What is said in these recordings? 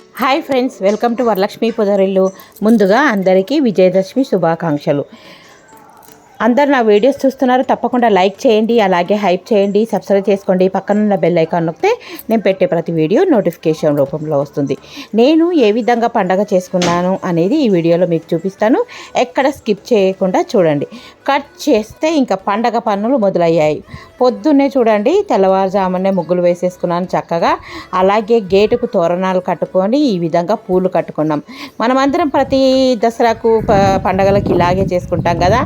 Hi friends welcome to Varalakshmi పుదరిల్లు. ముందుగా అందరికీ విజయదశమి శుభాకాంక్షలు. అందరు నా వీడియోస్ చూస్తున్నారు తప్పకుండా లైక్ చేయండి అలాగే హైప్ చేయండి సబ్స్క్రైబ్ చేసుకోండి పక్కనున్న బెల్ ఐకాన్ నొక్కితే నేను పెట్టే ప్రతి వీడియో నోటిఫికేషన్ రూపంలో వస్తుంది. నేను ఏ విధంగా పండగ చేసుకున్నాను అనేది ఈ వీడియోలో మీకు చూపిస్తాను. ఎక్కడ స్కిప్ చేయకుండా చూడండి. కట్ చేస్తే ఇంకా పండగ పనులు మొదలయ్యాయి. పొద్దున్నే చూడండి తెల్లవారుజామునే ముగ్గులు వేసేసుకున్నాను చక్కగా. అలాగే గేటుకు తోరణాలు కట్టుకొని ఈ విధంగా పూలు కట్టుకున్నాం. మనమందరం ప్రతి దసరాకు పండగలకి ఇలాగే చేసుకుంటాం కదా.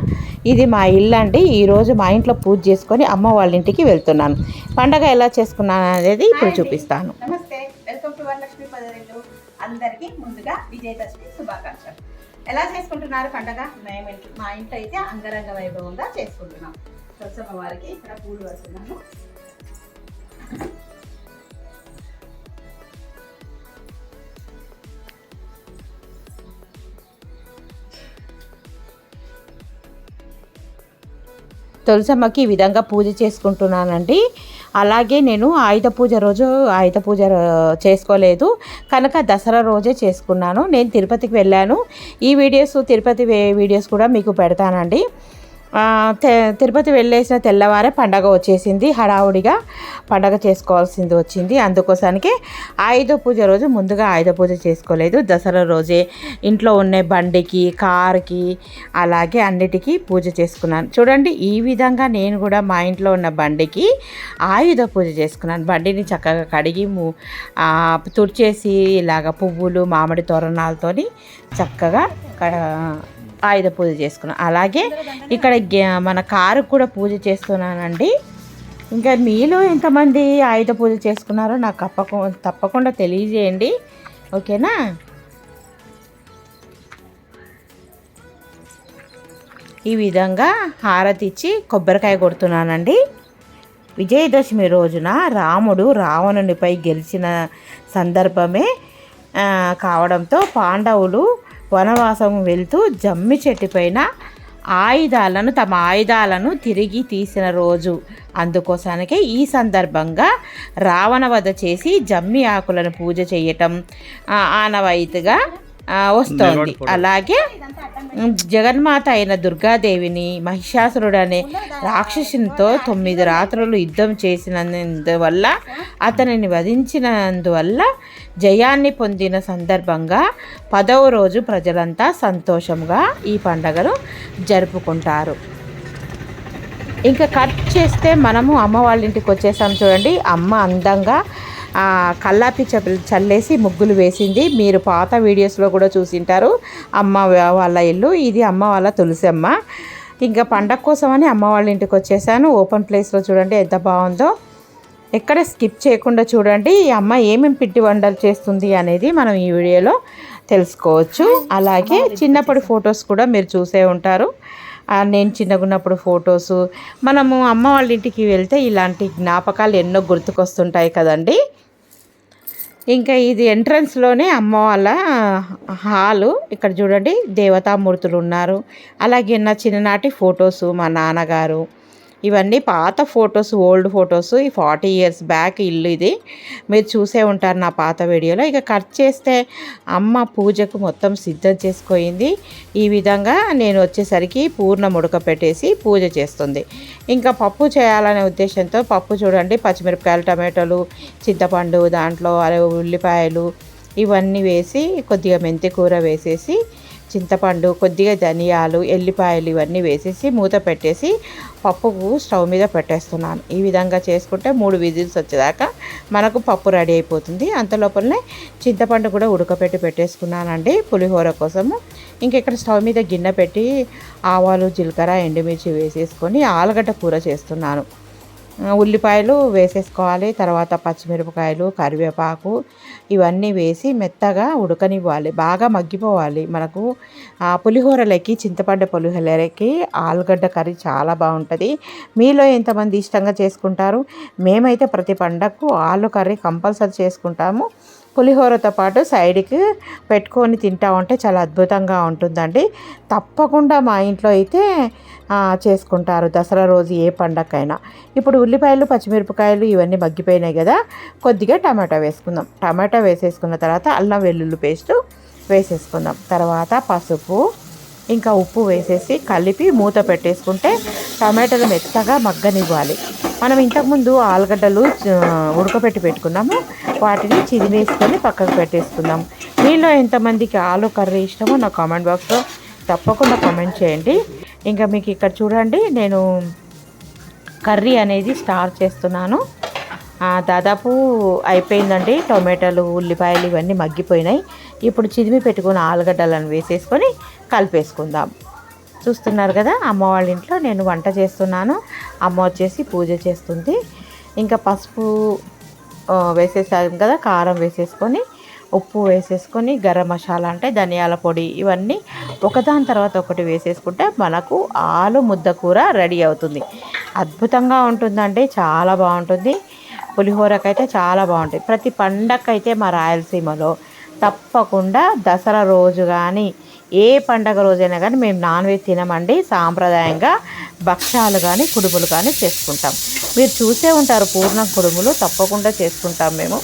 ఇది మా ఇల్లు అండి. ఈరోజు మా ఇంట్లో పూజ చేసుకొని అమ్మ వాళ్ళ ఇంటికి వెళ్తున్నాను. పండగ ఎలా చేసుకున్నాను అనేది ఇప్పుడు చూపిస్తాను. అందరికీ ముందుగా విజయదశమి శుభాకాంక్షలు. ఎలా చేసుకుంటున్నారు పండగ? మేము ఇంట్లో- మా ఇంట్లో అయితే అంగరంగ వైభవంగా చేసుకుంటున్నాం. తులసమ్మ వారికి ఇక్కడ పూలు వస్తున్నాము తులసమ్మకి ఈ విధంగా పూజ చేసుకుంటున్నానండి. అలాగే నేను ఆయుధ పూజ రోజు ఆయుధ పూజ చేసుకోలేదు. కనుక దసరా రోజే చేసుకున్నాను. నేను తిరుపతికి వెళ్ళాను. ఈ వీడియోస్ తిరుపతి వీడియోస్ కూడా మీకు పెడతానండి. తిరుపతి వెళ్ళేసిన తెల్లవారే పండగ వచ్చేసింది హడావుడిగా పండగ చేసుకోవాల్సింది వచ్చింది. అందుకోసానికి ఆయుధ పూజ రోజు ముందుగా ఆయుధ పూజ చేసుకోలేదు. దసరా రోజే ఇంట్లో ఉన్న బండికి కార్కి అలాగే అన్నిటికీ పూజ చేసుకున్నాను. చూడండి ఈ విధంగా నేను కూడా మా ఇంట్లో ఉన్న బండికి ఆయుధ పూజ చేసుకున్నాను. బండిని చక్కగా కడిగి తుడిచేసి ఇలాగ పువ్వులు మామిడి తోరణాలతోని చక్కగా ఆయుధ పూజ చేసుకున్నాను అలాగే ఇక్కడ గె- మన కారు కూడా పూజ చేస్తున్నానండి. ఇంకా మీలో ఎంతమంది ఆయుధ పూజ చేసుకున్నారో నాకు తప్పకు తప్పకుండా తెలియజేయండి. ఓకేనా? ఈ విధంగా హారతి ఇచ్చి కొబ్బరికాయ కొడుతున్నానండి. విజయదశమి రోజున రాముడు రావణునిపై గెలిచిన సందర్భమే కావడంతో పాండవులు వనవాసం వెళ్తూ జమ్మి చెట్టుపైన ఆయుధాలను తమ ఆయుధాలను తిరిగి తీసిన రోజు. అందుకోసానికే ఈ సందర్భంగా రావణ వధ చేసి జమ్మి ఆకులను పూజ చేయటం ఆనవాయితీగా వస్తోంది. అలాగే జగన్మాత అయిన దుర్గాదేవిని మహిషాసురుడు అనే రాక్షసునితో తొమ్మిది రాత్రులు యుద్ధం చేసినందువల్ల అతనిని వధించినందువల్ల జయాన్ని పొందిన సందర్భంగా పదవ రోజు ప్రజలంతా సంతోషంగా ఈ పండగను జరుపుకుంటారు. ఇంకా కట్ చేస్తే మనము అమ్మ వాళ్ళ ఇంటికి వచ్చేసాం చూడండి. అమ్మ అందంగా కల్లాపి చల్- చల్లేసి ముగ్గులు వేసింది. మీరు పాత వీడియోస్లో కూడా చూసింటారు. అమ్మ వాళ్ళ ఇల్లు ఇది అమ్మ వాళ్ళ తులసి అమ్మ ఇంకా పండగ కోసమని అమ్మ వాళ్ళ ఇంటికి వచ్చేసాను. ఓపెన్ ప్లేస్లో చూడండి ఎంత బాగుందో. ఎక్కడ స్కిప్ చేయకుండా చూడండి. ఈ అమ్మ ఏమేమి పిండి వంటలు చేస్తుంది అనేది మనం ఈ వీడియోలో తెలుసుకోవచ్చు. అలాగే చిన్నప్పటి ఫొటోస్ కూడా మీరు చూసే ఉంటారు. నేను చిన్నగున్నప్పుడు ఫొటోస్. మనము అమ్మ వాళ్ళ ఇంటికి వెళ్తే ఇలాంటి జ్ఞాపకాలు ఎన్నో గుర్తుకొస్తుంటాయి కదండి. ఇంకా ఇది ఎంట్రన్స్లోనే అమ్మ వాళ్ళ హాలు. ఇక్కడ చూడండి దేవతామూర్తులు ఉన్నారు. అలాగే నా చిన్ననాటి ఫొటోస్ మా నాన్నగారు. ఇవన్నీ పాత ఫొటోస్ ఓల్డ్ ఫొటోస్ ఈ ఫార్టీ ఇయర్స్ బ్యాక్ ఇల్లు ఇది. మీరు చూసే ఉంటారు నా పాత వీడియోలో. ఇక కట్ చేస్తే అమ్మ పూజకు మొత్తం సిద్ధం చేసుకోయింది ఈ విధంగా నేను వచ్చేసరికి పూర్ణ ఉడకపెట్టేసి పూజ చేస్తుంది. ఇంకా పప్పు చేయాలనే ఉద్దేశంతో పప్పు చూడండి పచ్చిమిరపకాయలు టమాటోలు చింతపండు దాంట్లో అలా ఉల్లిపాయలు ఇవన్నీ వేసి కొద్దిగా మెంతి కూర వేసేసి చింతపండు కొద్దిగా ధనియాలు ఎల్లిపాయలు ఇవన్నీ వేసేసి మూత పెట్టేసి పప్పుకు స్టవ్ మీద పెట్టేస్తున్నాను. ఈ విధంగా చేసుకుంటే మూడు విజిల్స్ వచ్చేదాకా మనకు పప్పు రెడీ అయిపోతుంది. అంత లోపలనే చింతపండు కూడా ఉడకపెట్టి పెట్టేసుకున్నానండి పులిహోర కోసము. ఇంకెక్కడ స్టవ్ మీద గిన్నె పెట్టి ఆవాలు జీలకర్ర ఎండుమిర్చి వేసేసుకొని ఆలుగడ్డ కూర చేస్తున్నాను. ఉల్లిపాయలు వేసేసుకోవాలి తర్వాత పచ్చిమిరపకాయలు కరివేపాకు ఇవన్నీ వేసి మెత్తగా ఉడకనివ్వాలి. బాగా మగ్గిపోవాలి. మనకు ఆ పులిహోరలకి చింతపడ్డ పులిహోరలకి ఆలుగడ్డ కర్రీ చాలా బాగుంటుంది. మీలో ఎంతమంది ఇష్టంగా చేసుకుంటారు? మేమైతే ప్రతి పండగకు ఆలు కర్రీ కంపల్సరీ చేసుకుంటాము. పులిహోరతో పాటు సైడ్కి పెట్టుకొని తింటా ఉంటే చాలా అద్భుతంగా ఉంటుందండి. తప్పకుండా మా ఇంట్లో అయితే చేసుకుంటారు దసరా రోజు ఏ పండగకైనా ఇప్పుడు ఉల్లిపాయలు పచ్చిమిరపకాయలు ఇవన్నీ మగ్గిపోయినాయి కదా కొద్దిగా టమాటా వేసుకుందాం. టమాటా వేసేసుకున్న తర్వాత అల్లం వెల్లుల్లి పేస్ట్ వేసేసుకుందాం. తర్వాత పసుపు ఇంకా ఉప్పు వేసేసి కలిపి మూత పెట్టేసుకుంటే టమాటాలు మెత్తగా మగ్గనివ్వాలి. మనం ఇంతకుముందు ఆలుగడ్డలు ఉడకబెట్టి పెట్టుకున్నాము. వాటిని చిదివేసుకొని పక్కకు పెట్టేసుకుందాం. మీలో ఎంతమందికి ఆలు కర్రీ ఇష్టమో నా కామెంట్ బాక్స్లో తప్పకుండా కామెంట్ చేయండి. ఇంకా మీకు ఇక్కడ చూడండి నేను కర్రీ అనేది స్టార్ట్ చేస్తున్నాను. దాదాపు అయిపోయిందండి. టొమాటోలు ఉల్లిపాయలు ఇవన్నీ మగ్గిపోయినాయి. ఇప్పుడు చిదిమి పెట్టుకున్న ఆలుగడ్డలను వేసేసుకొని కలిపేసుకుందాం. చూస్తున్నారు కదా అమ్మ వాళ్ళ ఇంట్లో నేను వంట చేస్తున్నాను. అమ్మ వచ్చేసి పూజ చేస్తుంది. ఇంకా పసుపు వేసేసాం కదా కారం వేసేసుకొని ఉప్పు వేసేసుకొని గరం మసాలా అంటే ధనియాల పొడి ఇవన్నీ ఒకదాని తర్వాత ఒకటి వేసేసుకుంటే మనకు ఆలు ముద్ద కూర రెడీ అవుతుంది. అద్భుతంగా ఉంటుందండి చాలా బాగుంటుంది. పులిహోరకైతే చాలా బాగుంటుంది ప్రతి పండగకైతే మా రాయలసీమలో తప్పకుండా దసరా రోజు కానీ ఏ పండగ రోజైనా కానీ మేము నాన్ వెజ్ తినమండి. సాంప్రదాయంగా భక్షాలు కానీ కుడుములు కానీ చేసుకుంటాం. మీరు చూసే ఉంటారు పూర్ణ కుడుములు తప్పకుండా చేసుకుంటాం మేము.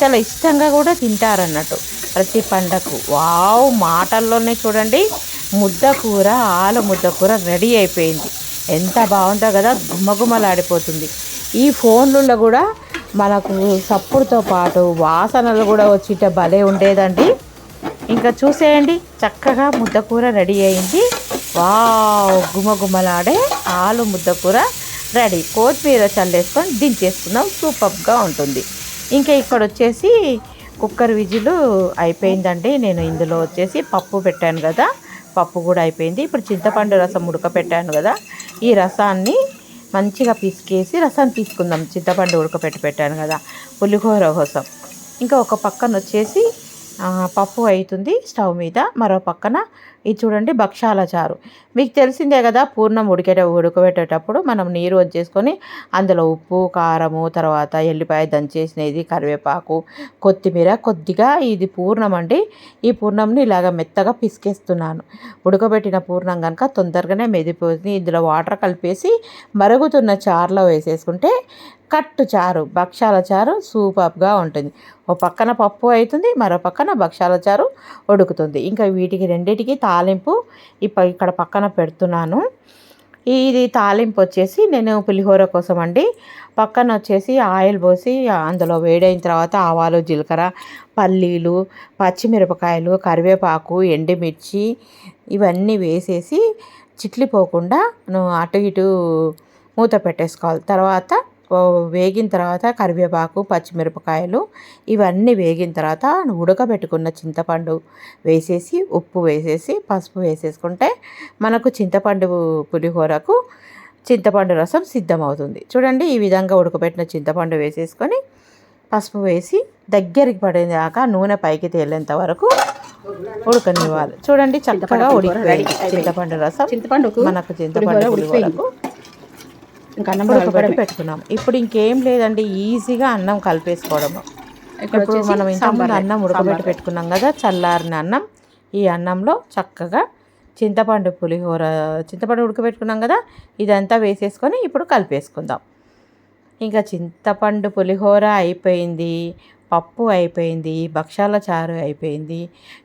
చాలా ఇష్టంగా కూడా తింటారన్నట్టు. ప్రతి పండగకు వావ్! మాటల్లోనే చూడండి. ముద్ద కూర ఆల ముద్ద కూర రెడీ అయిపోయింది. ఎంత బాగుందో కదా! గుమ్మగుమ్మలాడిపోతుంది ఈ ఫోన్లలో కూడా మనకు సప్పుడుతో పాటు వాసనలు కూడా వచ్చిట భలే ఉండేదండి. ఇంకా చూసేయండి చక్కగా ముద్దకూర రెడీ అయింది. వావ్ గుమగుమలాడే ఆలు ముద్దకూర రెడీ. కొత్తిమీర చల్లేసుకొని దించేసుకుందాం సూపర్గా ఉంటుంది. ఇంకా ఇక్కడ వచ్చేసి కుక్కర్ విజిలు అయిపోయిందండి. నేను ఇందులో వచ్చేసి పప్పు పెట్టాను కదా పప్పు కూడా అయిపోయింది. ఇప్పుడు చింతపండు రసం ఉడకపెట్టాను కదా ఈ రసాన్ని మంచిగా పిసికేసి రసం తీసుకుందాం. చింతపండు ఉడకపెట్టి పెట్టాను కదా పులిహోర కోసం ఇంకా ఒక పక్కన వచ్చేసి పప్పు అవుతుంది స్టవ్ మీద మరో పక్కన ఇది చూడండి భక్షాల చారు. మీకు తెలిసిందే కదా పూర్ణం ఉడికేట ఉడకబెట్టేటప్పుడు మనం నీరు వచ్చేసుకొని అందులో ఉప్పు కారము తర్వాత ఎల్లిపాయ దంచేసినది కరివేపాకు కొత్తిమీర కొద్దిగా ఇది పూర్ణం అండి. ఈ పూర్ణంని ఇలాగ మెత్తగా పిసికేస్తున్నాను. ఉడకబెట్టిన పూర్ణం కనుక తొందరగానే మెదిపోతుంది. ఇందులో వాటర్ కలిపేసి మరుగుతున్న చారులో వేసేసుకుంటే కట్టు చారు భక్షాల చారు సూపర్గా ఉంటుంది. ఓ పక్కన పప్పు అవుతుంది మరో పక్కన భక్షాల చారు ఉడుకుతుంది. ఇంకా వీటికి రెండింటికి తాలింపు ఇప్ప ఇక్కడ పక్కన పెడుతున్నాను. ఇది తాలింపు వచ్చేసి నేను పులిహోర కోసం అండి. పక్కన వచ్చేసి ఆయిల్ పోసి అందులో వేడైన తర్వాత ఆవాలు జీలకర్ర పల్లీలు పచ్చిమిరపకాయలు కరివేపాకు ఎండుమిర్చి ఇవన్నీ వేసేసి చిట్లిపోకుండా నువ్వు అటు ఇటు మూత పెట్టేసుకోవాలి. తర్వాత వేగిన తర్వాత కరివేపాకు పచ్చిమిరపకాయలు ఇవన్నీ వేగిన తర్వాత ఉడకబెట్టుకున్న చింతపండు వేసేసి ఉప్పు వేసేసి పసుపు వేసేసుకుంటే మనకు చింతపండు పులిహోరకు చింతపండు రసం సిద్ధమవుతుంది. చూడండి ఈ విధంగా ఉడకబెట్టిన చింతపండు వేసేసుకొని పసుపు వేసి దగ్గరికి పడేదాకా నూనె పైకి తేలేంత వరకు ఉడకనివ్వాలి. చూడండి చక్కగా ఉడికిపోయింది. చింతపండు రసం చింతపండుకు మనకు చింతపండు పులిహోరకు ఇంకా అన్నం ఉడకబెట్టి. పెట్టుకున్నాం. ఇప్పుడు ఇంకేం లేదండి ఈజీగా అన్నం కలిపేసుకోవడము ఇప్పుడు మనం ఇంతకుముందు అన్నం ఉడకబెట్టి పెట్టుకున్నాం కదా చల్లారిన అన్నం. ఈ అన్నంలో చక్కగా చింతపండు పులిహోర చింతపండు ఉడకబెట్టుకున్నాం కదా ఇదంతా వేసేసుకొని ఇప్పుడు కలిపేసుకుందాం. ఇంకా చింతపండు పులిహోర అయిపోయింది పప్పు అయిపోయింది భక్షాల చారు అయిపోయింది.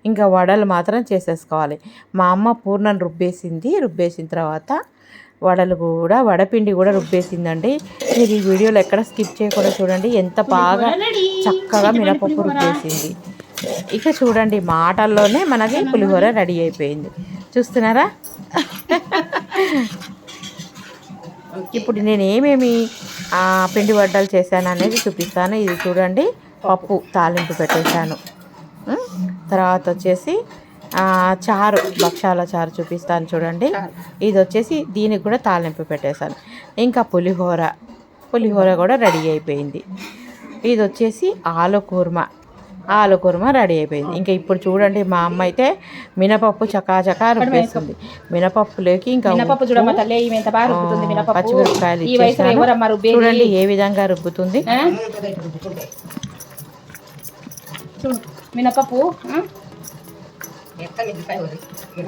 ఇంకా వడలు మాత్రం చేసేసుకోవాలి. మా అమ్మ పూర్ణం రుబ్బేసింది రుబ్బేసిన తర్వాత వడలు కూడా వడపిండి కూడా రుబ్బేసిందండి. మీరు ఈ వీడియోలో ఎక్కడ స్కిప్ చేయకుండా చూడండి. ఎంత బాగా చక్కగా మినపప్పు రుబ్బేసింది. ఇక చూడండి మాటల్లోనే మనకి పులిహోర రెడీ అయిపోయింది. చూస్తున్నారా? ఇప్పుడు నేను ఏమేమి పిండి వడ్డలు చేశాను అనేది చూపిస్తాను. ఇది చూడండి పప్పు తాలింపు పెట్టేశాను. తర్వాత వచ్చేసి చారు భక్షాల చారు చూపిస్తాను చూడండి. ఇది వచ్చేసి దీనికి కూడా తాలింపు పెట్టేశాను. ఇంకా పులిహోర పులిహోర కూడా రెడీ అయిపోయింది. ఇది వచ్చేసి ఆలు కూర్మ ఆలు కూర్మ రెడీ అయిపోయింది. ఇంకా ఇప్పుడు చూడండి మా అమ్మ అయితే మినపప్పు చకాచకా రుబ్బేస్తుంది. మినపప్పులోకి ఇంకా పచ్చిమిరపకాయలు చూడండి ఏ విధంగా రుబ్బుతుంది. మినపప్పు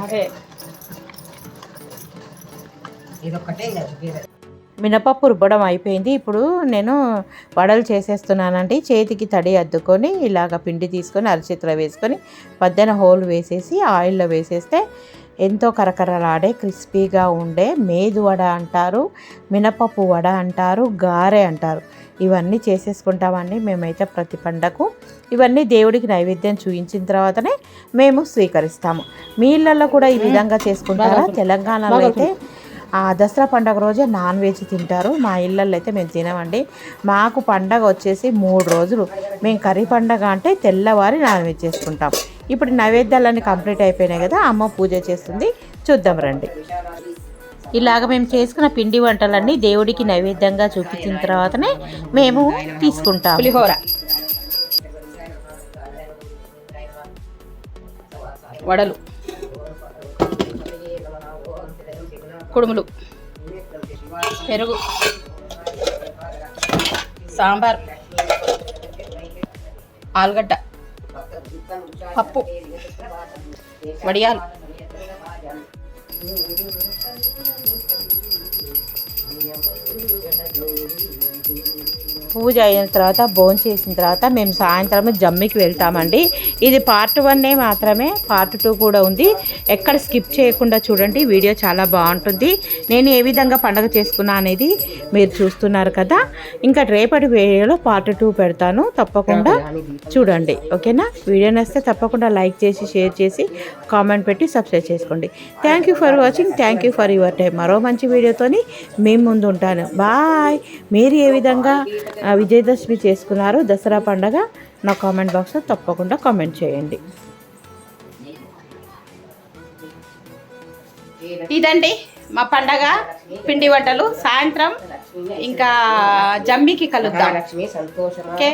అదే. ఇదొక్కటే వేరే. మినపప్పు రుబ్బడం అయిపోయింది. ఇప్పుడు నేను వడలు చేసేస్తున్నానండి. చేతికి తడి అద్దుకొని ఇలాగ పిండి తీసుకొని అరచేతిలో వేసుకొని పద్దెన హోల్ వేసేసి ఆయిల్లో వేసేస్తే ఎంతో కరకరలాడే క్రిస్పీగా ఉండే మేదు వడ అంటారు మినపప్పు వడ అంటారు గారె అంటారు. ఇవన్నీ చేసేసుకుంటామండి మేమైతే ప్రతి పండగకు. ఇవన్నీ దేవుడికి నైవేద్యం చూపించిన తర్వాతనే మేము స్వీకరిస్తాము. మీ ఇళ్ళల్లో కూడా ఈ విధంగా చేసుకుంటారా? తెలంగాణలో అయితే ఆ దసరా పండగ రోజే నాన్ వెజ్ తింటారు. మా ఇళ్ళల్లో అయితే మేము తినమండి. మాకు పండగ వచ్చేసి మూడు రోజులు. మేము కర్రీ పండగ అంటే తెల్లవారి నాన్ వెజ్ చేసుకుంటాం. ఇప్పుడు నైవేద్యాలన్నీ కంప్లీట్ అయిపోయినాయి కదా అమ్మ పూజ చేస్తుంది. చూద్దాం రండి. ఇలాగ మేము చేసుకున్న పిండి వంటలన్నీ దేవుడికి నైవేద్యంగా చూపించిన తర్వాతనే మేము తీసుకుంటాం పులిహోర. వడలు. కుడుములు. పెరుగు. సాంబార్. ఆలుగడ్డ. పప్పు వడియాలు పూజ అయిన తర్వాత భోజనం చేసిన తర్వాత మేము సాయంత్రం జమ్మికి వెళ్తామండి. ఇది పార్ట్ వన్నే మాత్రమే పార్ట్ టూ కూడా ఉంది. ఎక్కడ స్కిప్ చేయకుండా చూడండి వీడియో చాలా బాగుంటుంది. నేను ఏ విధంగా పండగ చేసుకున్నా అనేది మీరు చూస్తున్నారు కదా. ఇంకా రేపటి వీడియోలో పార్ట్ టూ పెడతాను. తప్పకుండా చూడండి ఓకేనా? వీడియో నచ్చితే తప్పకుండా లైక్ చేసి షేర్ చేసి కామెంట్ పెట్టి సబ్స్క్రైబ్ చేసుకోండి. Thank you for watching thank you for your time మరో మంచి వీడియోతోని మేము ముందు ఉంటాను. బాయ్ మీరు ఏ విధంగా విజయదశమి చేసుకున్నారు. దసరా పండగ నా కామెంట్ బాక్స్లో తప్పకుండా కామెంట్ చేయండి. ఇదండి మా పండగ. పిండి వంటలు. సాయంత్రం ఇంకా జమ్మికి కలుద్దాం. ఓకే.